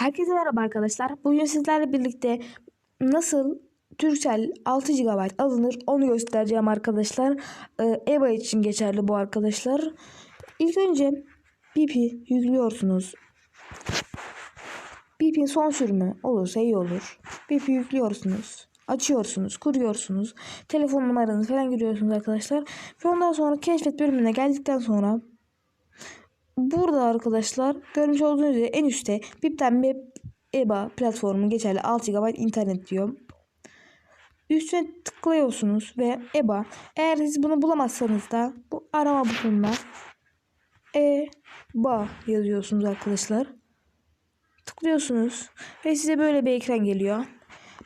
Herkese merhaba arkadaşlar. Bugün sizlerle birlikte nasıl Turkcell 6 GB alınır onu göstereceğim arkadaşlar. Ee, EBA için geçerli bu arkadaşlar. İlk önce BP yüklüyorsunuz. BP'in son sürümü olursa iyi olur. BP yüklüyorsunuz. Açıyorsunuz, kuruyorsunuz. Telefon numaranızı falan giriyorsunuz arkadaşlar. Ve ondan sonra keşfet bölümüne geldikten sonra Burada arkadaşlar görmüş olduğunuz üzere en üstte BIP'ten bir EBA platformu geçerli 6 GB internet diyor. Üstüne tıklıyorsunuz ve EBA. Eğer siz bunu bulamazsanız da bu arama butonuna EBA yazıyorsunuz arkadaşlar. Tıklıyorsunuz ve size böyle bir ekran geliyor.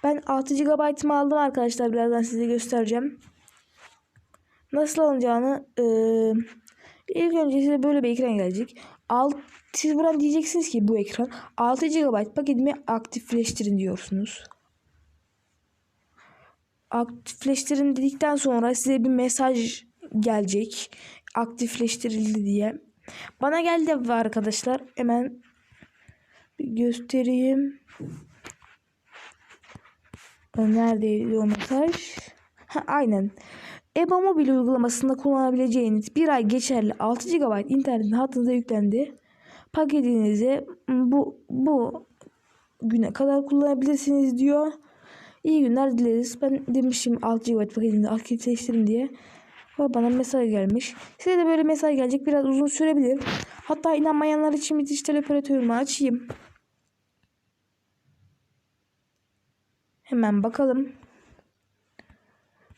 Ben 6 GB'ımı aldım arkadaşlar. Birazdan size göstereceğim. Nasıl alınacağını eee İlk önce size böyle bir ekran gelecek. Alt, siz buradan diyeceksiniz ki bu ekran 6 GB paketimi aktifleştirin diyorsunuz. Aktifleştirin dedikten sonra size bir mesaj gelecek. Aktifleştirildi diye. Bana geldi arkadaşlar. Hemen göstereyim. Neredeydi o mesaj? Ha, aynen. EBA mobil uygulamasında kullanabileceğiniz bir ay geçerli 6 GB internet hattınıza yüklendi. Paketinizi bu bu güne kadar kullanabilirsiniz diyor. İyi günler dileriz. Ben demişim 6 GB paketini aktifleştirin diye. Ve bana mesaj gelmiş. Size de böyle mesaj gelecek. Biraz uzun sürebilir. Hatta inanmayanlar için bir dijital operatörümü açayım. Hemen bakalım.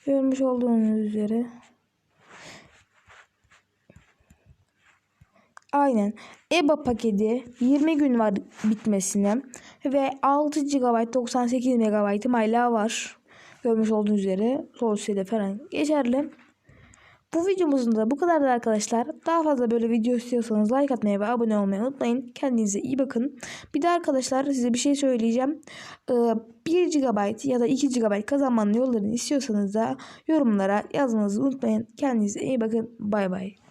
Görmüş olduğunuz üzere. Aynen. EBA paketi 20 gün var bitmesine ve 6 GB 98 MB hala var. Görmüş olduğunuz üzere sosyede falan geçerli. Bu videomuzun da bu kadardı arkadaşlar. Daha fazla böyle video istiyorsanız like atmayı ve abone olmayı unutmayın. Kendinize iyi bakın. Bir de arkadaşlar size bir şey söyleyeceğim. 1 GB ya da 2 GB kazanmanın yollarını istiyorsanız da yorumlara yazmanızı unutmayın. Kendinize iyi bakın. Bay bay.